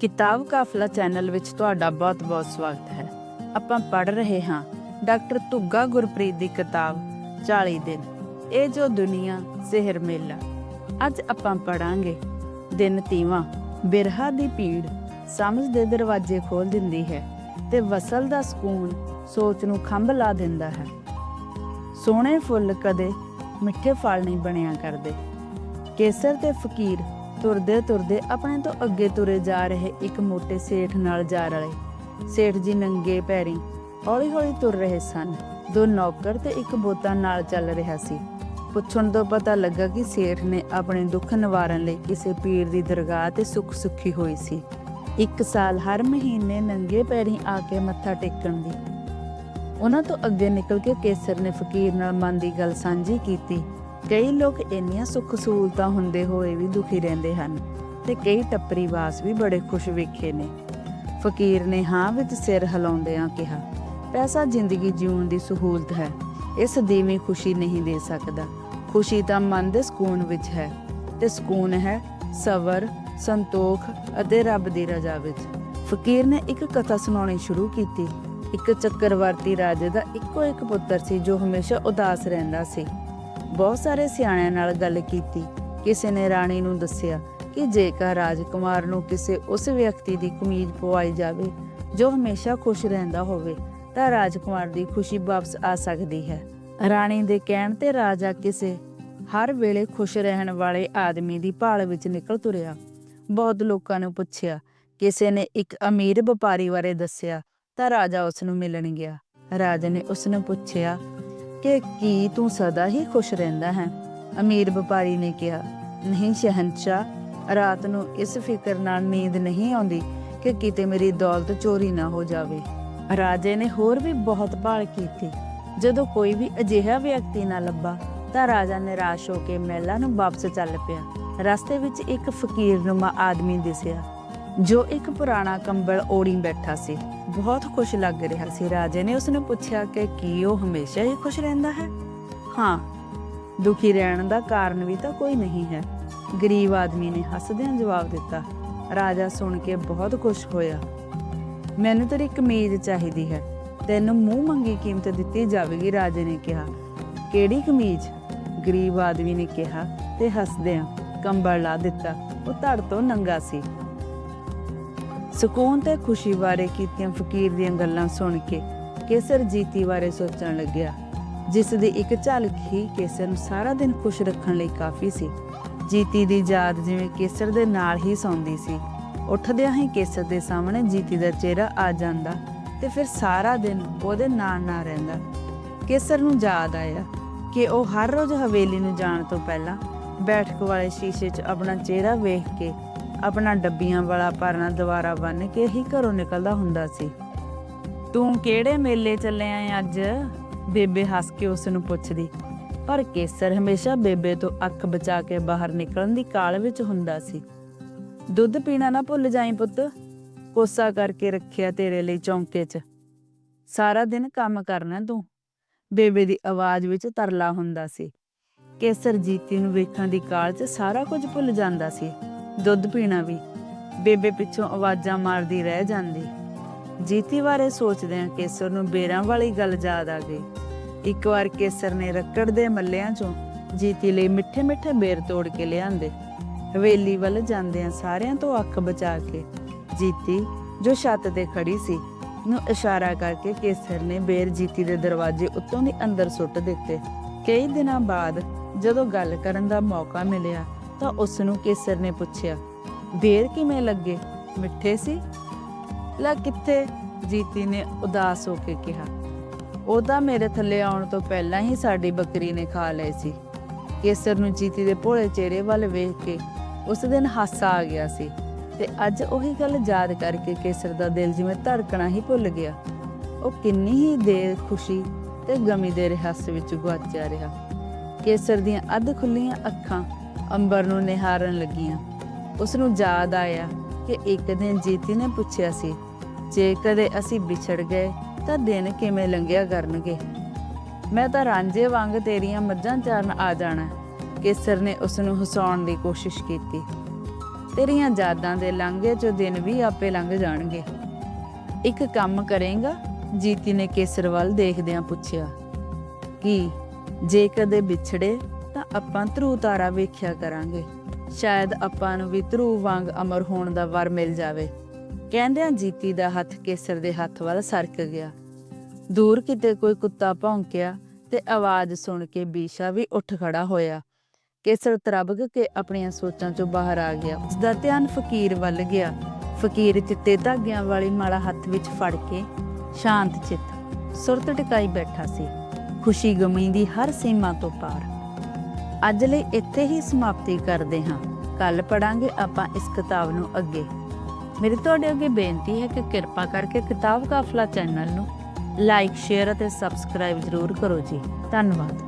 ਕਿਤਾਬ ਕਾਫਲਾ ਚੈਨਲ ਵਿੱਚ ਤੁਹਾਡਾ ਬਹੁਤ-ਬਹੁਤ ਸਵਾਗਤ ਹੈ। ਆਪਾਂ ਪੜ ਰਹੇ ਹਾਂ ਡਾਕਟਰ ਤੁੱਗਾ ਗੁਰਪ੍ਰੀਤ ਦੀ ਕਿਤਾਬ 40 ਦਿਨ, ਇਹ ਜੋ ਦੁਨੀਆ, ਸਿਹਰ ਮੇਲਾ। ਅੱਜ ਆਪਾਂ ਪੜਾਂਗੇ ਦਿਨ ਤੀਵਾਂ, ਬਿਰਹਾ ਦੀ ਪੀੜ ਸਮਝ ਦੇ ਦਰਵਾਜ਼ੇ ਖੋਲ ਦਿੰਦੀ ਹੈ ਤੇ ਵਸਲ ਦਾ ਸਕੂਨ ਸੋਚ ਨੂੰ ਖੰਭ ਲਾ ਦਿੰਦਾ ਹੈ। ਸੋਹਣੇ ਫੁੱਲ ਕਦੇ ਮਿੱਠੇ ਫਲ ਨਹੀਂ ਬਣਿਆ ਕਰਦੇ। ਕੇਸਰ ਤੇ ਫਕੀਰ ਤੁਰਦੇ ਤੁਰਦੇ ਆਪਣੇ ਤੋਂ ਅੱਗੇ ਤੁਰੇ ਜਾ ਰਹੇ ਇੱਕ ਮੋਟੇ ਸੇਠ ਨਾਲ ਜਾ ਰਲੇ ਸੇਠ ਜੀ ਨੰਗੇ ਪੈਰੀ ਹੌਲੀ ਹੌਲੀ ਤੁਰ ਰਹੇ ਸਨ। ਦੋ ਨੌਕਰ ਤੇ ਇੱਕ ਬੋਤਾ ਨਾਲ ਚੱਲ ਰਿਹਾ ਸੀ। ਪੁੱਛਣ ਤੋਂ ਪਤਾ ਲੱਗਾ ਕਿ ਸੇਠ ਨੇ ਆਪਣੇ ਦੁੱਖ ਨਿਵਾਰਨ ਲਈ ਕਿਸੇ ਪੀਰ ਦੀ ਦਰਗਾਹ ਤੇ ਸੁੱਖ ਸੁੱਖੀ ਹੋਈ ਸੀ। ਇੱਕ ਸਾਲ ਹਰ ਮਹੀਨੇ ਨੰਗੇ ਪੈਰੀ ਆ ਕੇ ਮੱਥਾ ਟੇਕਣ ਦੀ। ਉਹਨਾਂ ਤੋਂ ਅੱਗੇ ਨਿਕਲ ਕੇ ਕੇਸਰ ਨੇ ਫਕੀਰ ਨਾਲ ਮਨ ਦੀ ਗੱਲ ਸਾਂਝੀ ਕੀਤੀ। ਕਈ ਲੋਕ ਇੰਨੀਆਂ ਸੁੱਖ ਸਹੂਲਤਾਂ ਹੁੰਦੇ ਹੋਏ ਵੀ ਦੁਖੀ ਰਹਿੰਦੇ ਹਨ ਤੇ ਕਈ ਟੱਪਰੀ ਵੀ ਬੜੇ ਖੁਸ਼ ਵੇਖੇ ਨੇ। ਫਕੀਰ ਨੇ ਹਾਂ ਵਿੱਚ ਸਿਰ ਹਿਲਾਉਂਦਿਆਂ ਕਿਹਾ, ਪੈਸਾ ਜ਼ਿੰਦਗੀ ਜਿਉਣ ਦੀ ਸਹੂਲਤ ਹੈ, ਇਸ ਦੀਵੀਂ ਖੁਸ਼ੀ ਨਹੀਂ ਦੇ ਸਕਦਾ। ਖੁਸ਼ੀ ਤਾਂ ਮਨ ਦੇ ਸਕੂਨ ਵਿੱਚ ਹੈ, ਤੇ ਸਕੂਨ ਹੈ ਸਬਰ, ਸੰਤੋਖ ਅਤੇ ਰੱਬ ਦੀ ਰਜ਼ਾ ਵਿੱਚ। ਫਕੀਰ ਨੇ ਇੱਕ ਕਥਾ ਸੁਣਾਉਣੀ ਸ਼ੁਰੂ ਕੀਤੀ। ਇੱਕ ਚੱਕਰਵਰਤੀ ਰਾਜੇ ਦਾ ਇੱਕੋ ਇੱਕ ਪੁੱਤਰ ਸੀ ਜੋ ਹਮੇਸ਼ਾ ਉਦਾਸ ਰਹਿੰਦਾ ਸੀ। ਬਹੁਤ ਸਾਰੇ ਸਿਆਣਿਆਂ ਨਾਲ ਗੱਲ ਕੀਤੀ। ਕਿਸੇ ਨੇ ਰਾਣੀ ਨੂੰ ਦੱਸਿਆ ਕਿ ਜੇਕਰ ਰਾਜਕੁਮਾਰ ਨੂੰ ਕਿਸੇ ਉਸ ਵਿਅਕਤੀ ਦੀ ਕਮੀਜ਼ ਪਵਾਈ ਜਾਵੇ, ਜੋ ਹਮੇਸ਼ਾ ਖੁਸ਼ ਰਹਿੰਦਾ ਹੋਵੇ, ਤਾਂ ਰਾਜਕੁਮਾਰ ਦੀ ਖੁਸ਼ੀ ਵਾਪਸ ਆ ਸਕਦੀ ਹੈ। ਰਾਣੀ ਦੇ ਕਹਿਣ ਤੇ ਰਾਜਾ ਕਿਸੇ ਹਰ ਵੇਲੇ ਖੁਸ਼ ਰਹਿਣ ਵਾਲੇ ਆਦਮੀ ਦੀ ਭਾਲ ਵਿੱਚ ਨਿਕਲ ਤੁਰਿਆ। ਬਹੁਤ ਲੋਕਾਂ ਨੂੰ ਪੁੱਛਿਆ, ਕਿਸੇ ਨੇ ਇੱਕ ਅਮੀਰ ਵਪਾਰੀ ਬਾਰੇ ਦੱਸਿਆ, ਤਾਂ ਰਾਜਾ ਉਸ ਨੂੰ ਮਿਲਣ ਗਿਆ। ਰਾਜਾ ਨੇ ਉਸ ਨੂੰ ਪੁੱਛਿਆ ਕਿ ਕੀ ਤੂੰ ਸਦਾ ਹੀ ਖੁਸ਼ ਰਹਿੰਦਾ ਹੈ? ਅਮੀਰ ਵਪਾਰੀ ਨੇ ਕਿਹਾ, ਨਹੀਂ ਸ਼ਹਿਨशाह ਰਾਤ ਨੂੰ ਇਸ ਫਿਕਰ ਨਾਲ ਨੀਂਦ ਨਹੀਂ ਆਉਂਦੀ ਕਿ ਕਿਤੇ ਮੇਰੀ ਦੌਲਤ ਚੋਰੀ ਨਾ ਹੋ ਜਾਵੇ। ਰਾਜੇ ਨੇ ਹੋਰ ਵੀ ਬਹੁਤ ਭਾਲ ਕੀਤੀ। ਜਦੋਂ ਕੋਈ ਵੀ ਅਜਿਹਾ ਵਿਅਕਤੀ ਨਾ ਲੱਭਾ, ਤਾਂ ਰਾਜਾ ਨਿਰਾਸ਼ ਹੋ ਕੇ ਮਹਿਲਾ ਨੂੰ ਵਾਪਸ ਚੱਲ ਪਿਆ। ਰਸਤੇ ਵਿੱਚ ਇੱਕ ਫਕੀਰਨੁਮਾ ਆਦਮੀ ਦਿਸਿਆ। ਜੋ ਇੱਕ ਪੁਰਾਣਾ ਕੰਬਲ ਓੜੀ ਬੈਠਾ ਸੀ। ਬਹੁਤ ਖੁਸ਼ ਲੱਗ ਰਿਹਾ ਸੀ। ਰਾਜੇ ਨੇ ਉਸ ਨੂੰ ਪੁੱਛਿਆ ਕਿ ਕੀ ਉਹ ਹਮੇਸ਼ਾ ਹੀ ਖੁਸ਼ ਰਹਿੰਦਾ ਹੈ? ਹਾਂ, ਦੁਖੀ ਰਹਿਣ ਦਾ ਕਾਰਨ ਵੀ ਤਾਂ ਕੋਈ ਨਹੀਂ ਹੈ। ਗਰੀਬ ਆਦਮੀ ਨੇ ਹੱਸਦਿਆਂ ਜਵਾਬ ਦਿੱਤਾ, ਰਾਜਾ ਸੁਣ ਕੇ ਬਹੁਤ ਖੁਸ਼ ਹੋਇਆ। ਮੈਨੂੰ ਤੇਰੀ ਕਮੀਜ਼ ਚਾਹੀਦੀ ਹੈ। ਤੈਨੂੰ ਮੂੰਹ ਮੰਗੀ ਕੀਮਤ ਦਿੱਤੀ ਜਾਵੇਗੀ, ਰਾਜੇ ਨੇ ਕਿਹਾ। ਕਿਹੜੀ ਕਮੀਜ਼? ਗਰੀਬ ਆਦਮੀ ਨੇ ਕਿਹਾ ਤੇ ਹੱਸਦਿਆਂ ਕੰਬਲ ਲਾ ਦਿੱਤਾ। ਉਹ ਧੜ ਤੋਂ ਨੰਗਾ ਸੀ। ਸਕੂਨ ਤੇ ਖੁਸ਼ੀ ਬਾਰੇ ਕੀਤੀਆਂ ਫਕੀਰ ਦੀਆਂ ਗੱਲਾਂ ਸੁਣ ਕੇ ਕੇਸਰ ਜੀਤੀ ਬਾਰੇ ਸੋਚਣ ਲੱਗਿਆ ਜਿਸ ਦੀ ਇੱਕ ਝਲਕ ਹੀ ਕੇਸਰ ਨੂੰ ਸਾਰਾ ਦਿਨ ਖੁਸ਼ ਰੱਖਣ ਲਈ ਕਾਫੀ ਸੀ। ਜੀਤੀ ਦੀ ਯਾਦ ਜਿਵੇਂ ਕੇਸਰ ਦੇ ਨਾਲ ਹੀ ਸੌਂਦੀ ਸੀ। ਉੱਠਦਿਆਂ ਹੀ ਕੇਸਰ ਦੇ ਸਾਹਮਣੇ ਜੀਤੀ ਦਾ ਚਿਹਰਾ ਆ ਜਾਂਦਾ ਤੇ ਫਿਰ ਸਾਰਾ ਦਿਨ ਉਹਦੇ ਨਾਲ ਨਾ ਰਹਿੰਦਾ। ਕੇਸਰ ਨੂੰ ਯਾਦ ਆਇਆ ਕਿ ਉਹ ਹਰ ਰੋਜ਼ ਹਵੇਲੀ ਨੂੰ ਜਾਣ ਤੋਂ ਪਹਿਲਾਂ ਬੈਠਕ ਵਾਲੇ ਸ਼ੀਸ਼ੇ 'ਚ ਆਪਣਾ ਚਿਹਰਾ ਵੇਖ ਕੇ ਆਪਣਾ ਡੱਬੀਆਂ ਵਾਲਾ ਪਰਨਾ ਦੁਬਾਰਾ ਬੰਨ ਕੇ ਹੀ ਘਰੋਂ ਨਿਕਲਦਾ ਹੁੰਦਾ ਸੀ। ਤੂੰ ਕਿਹੜੇ ਮੇਲੇ ਚੱਲੇ ਆਂ ਅੱਜ? ਬੇਬੇ ਹੱਸ ਕੇ ਉਸ ਨੂੰ ਪੁੱਛਦੀ। ਪਰ ਕੇਸਰ ਹਮੇਸ਼ਾ ਬੇਬੇ ਤੋਂ ਅੱਖ ਬਚਾ ਕੇ ਬਾਹਰ ਨਿਕਲਣ ਦੀ ਕਾਲ ਵਿੱਚ ਹੁੰਦਾ ਸੀ। ਦੁੱਧ ਪੀਣਾ ਨਾ ਭੁੱਲ ਜਾਈਂ ਪੁੱਤ, ਕੋਸਾ ਕਰਕੇ ਰੱਖਿਆ ਤੇਰੇ ਲਈ ਚੌਂਕੇ 'ਚ। ਸਾਰਾ ਦਿਨ ਕੰਮ ਕਰਨਾ ਤੂੰ। ਬੇਬੇ ਦੀ ਆਵਾਜ਼ ਵਿੱਚ ਤਰਲਾ ਹੁੰਦਾ ਸੀ। ਕੇਸਰ ਜੀਤੀ ਨੂੰ ਵੇਖਣ ਦੀ ਕਾਲ 'ਚ ਸਾਰਾ ਕੁਝ ਭੁੱਲ ਜਾਂਦਾ ਸੀ। ਦੁੱਧ ਪੀਣਾ ਵੀ। ਬੇਬੇ ਪਿੱਛੋਂ ਆਵਾਜ਼ਾਂ ਮਾਰਦੀ ਰਹਿ ਜਾਂਦੀ। ਜੀਤੀ ਬਾਰੇ ਸੋਚਦਿਆਂ ਕੇਸਰ ਨੂੰ ਬੇਰਾਂ ਵਾਲੀ ਗੱਲ ਯਾਦ ਆ ਗਈ। ਇੱਕ ਵਾਰ ਕੇਸਰ ਨੇ ਰੱਕੜ ਦੇ ਮੱਲਿਆਂ 'ਚੋਂ ਜੀਤੀ ਲਈ ਮਿੱਠੇ ਮਿੱਠੇ ਬੇਰ ਤੋੜ ਕੇ ਲਿਆਂਦੇ। ਹਵੇਲੀ ਵੱਲ ਜਾਂਦਿਆਂ ਸਾਰਿਆਂ ਤੋਂ ਅੱਖ ਬਚਾ ਕੇ ਜੀਤੀ, ਜੋ ਛੱਤ ਤੇ ਖੜੀ ਸੀ, ਨੂੰ ਇਸ਼ਾਰਾ ਕਰਕੇ ਕੇਸਰ ਨੇ ਬੇਰ ਜੀਤੀ ਦੇ ਦਰਵਾਜ਼ੇ ਉੱਤੋਂ ਦੀ ਅੰਦਰ ਸੁੱਟ ਦਿੱਤੇ। ਕਈ ਦਿਨਾਂ ਬਾਅਦ ਜਦੋਂ ਗੱਲ ਕਰਨ ਦਾ ਮੌਕਾ ਮਿਲਿਆ ਤਾਂ ਉਸ ਨੂੰ ਕੇਸਰ ਨੇ ਪੁੱਛਿਆ, ਦੇਰ ਕਿਵੇਂ ਲੱਗੇ? ਮਿੱਠੇ ਸੀ? ਲਾ ਕਿੱਥੇ? ਜੀਤੀ ਨੇ ਉਦਾਸ ਹੋ ਕੇ ਕਿਹਾ। ਉਹਦਾ ਮੇਰੇ ਥੱਲੇ ਆਉਣ ਤੋਂ ਪਹਿਲਾਂ ਹੀ ਸਾਡੀ ਬੱਕਰੀ ਨੇ ਖਾ ਲਏ ਸੀ। ਕੇਸਰ ਨੂੰ ਜੀਤੀ ਦੇ ਭੋਲੇ ਚਿਹਰੇ ਵੱਲ ਵੇਖ ਕੇ ਉਸ ਦਿਨ ਹਾਸਾ ਆ ਗਿਆ ਸੀ ਤੇ ਅੱਜ ਉਹੀ ਗੱਲ ਯਾਦ ਕਰਕੇ ਕੇਸਰ ਦਾ ਦਿਲ ਜਿਵੇਂ ਧੜਕਣਾ ਹੀ ਭੁੱਲ ਗਿਆ। ਉਹ ਕਿੰਨੀ ਹੀ ਦੇਰ ਖੁਸ਼ੀ ਤੇ ਗਮੀ ਦੇ ਰਹੱਸ ਵਿੱਚ ਗੁਆਚਿਆ ਰਿਹਾ। ਕੇਸਰ ਦੀਆਂ ਅੱਧ ਖੁੱਲੀਆਂ ਅੱਖਾਂ ਅੰਬਰ ਨੂੰ ਨਿਹਾਰਨ ਲੱਗੀਆਂ। ਉਸ ਨੂੰ ਯਾਦ ਆਇਆ ਕਿ ਇੱਕ ਦਿਨ ਜੀਤੀ ਨੇ ਪੁੱਛਿਆ ਸੀ, ਜੇ ਕਦੇ ਅਸੀਂ ਵਿਛੜ ਗਏ ਤਾਂ ਦਿਨ ਕਿਵੇਂ ਲੰਘਿਆ ਕਰਨਗੇ? ਮੈਂ ਤਾਂ ਰਾਂਝੇ ਵਾਂਗ ਤੇਰੀਆਂ ਮੱਝਾਂ ਚਾਰਨ ਆ ਜਾਣਾ, ਕੇਸਰ ਨੇ ਉਸ ਨੂੰ ਹਸਾਉਣ ਦੀ ਕੋਸ਼ਿਸ਼ ਕੀਤੀ। ਤੇਰੀਆਂ ਯਾਦਾਂ ਦੇ ਲੰਘੇ ਜੋ ਦਿਨ ਵੀ ਆਪੇ ਲੰਘ ਜਾਣਗੇ। ਇੱਕ ਕੰਮ ਕਰੇਗਾ? ਜੀਤੀ ਨੇ ਕੇਸਰ ਵੱਲ ਦੇਖਦਿਆਂ ਪੁੱਛਿਆ, ਕਿ, ਜੇ ਕਦੇ ਵਿਛੜੇ ਆਪਾਂ ਧਰੂ ਤਾਰਾ ਵੇਖਿਆ ਕਰਾਂਗੇ। ਸ਼ਾਇਦ ਆਪਾਂ ਨੂੰ ਵੀ ਧਰੂ ਵਾਂਗ ਅਮਰ ਹੋਣ ਦਾ ਵਰ ਮਿਲ ਜਾਵੇ। ਕਹਿੰਦਿਆਂ ਜੀਤੀ ਦਾ ਹੱਥ ਕੇਸਰ ਦੇ ਹੱਥ ਵੱਲ ਸਰਕ ਗਿਆ। ਦੂਰ ਕਿਤੇ ਕੋਈ ਕੁੱਤਾ ਭੌਂਕਿਆ ਤੇ ਆਵਾਜ਼ ਸੁਣ ਕੇ ਬੀਸ਼ਾ ਵੀ ਉੱਠ ਖੜਾ ਹੋਇਆ। ਕੇਸਰ ਤਰਬਕ ਕੇ ਆਪਣੀਆਂ ਸੋਚਾਂ ਚੋਂ ਬਾਹਰ ਆ ਗਿਆ। ਉਸ ਦਾ ਧਿਆਨ ਫਕੀਰ ਵੱਲ ਗਿਆ। ਫਕੀਰ ਚਿੱਟੇ ਧਾਗਿਆਂ ਵਾਲੀ ਮਾਲਾ ਹੱਥ ਵਿੱਚ ਫੜ ਕੇ ਸ਼ਾਂਤ ਚਿੱਤ ਸੁਰਤ ਟਿਕਾਈ ਬੈਠਾ ਸੀ। ਖੁਸ਼ੀ ਗਮੀ ਦੀ ਹਰ ਸੀਮਾ ਤੋਂ ਪਾਰ। ਅੱਜ ਲਈ ਇੱਥੇ ਹੀ ਸਮਾਪਤੀ ਕਰਦੇ ਹਾਂ। ਕੱਲ ਪੜਾਂਗੇ ਆਪਾਂ ਇਸ ਕਿਤਾਬ ਨੂੰ ਅੱਗੇ। ਮੇਰੀ ਤੁਹਾਡੇ ਅੱਗੇ ਬੇਨਤੀ ਹੈ ਕਿ ਕਿਰਪਾ ਕਰਕੇ ਕਿਤਾਬ ਕਾਫਲਾ ਚੈਨਲ ਨੂੰ ਲਾਈਕ, ਸ਼ੇਅਰ ਅਤੇ ਸਬਸਕ੍ਰਾਈਬ ਜ਼ਰੂਰ ਕਰੋ ਜੀ। ਧੰਨਵਾਦ।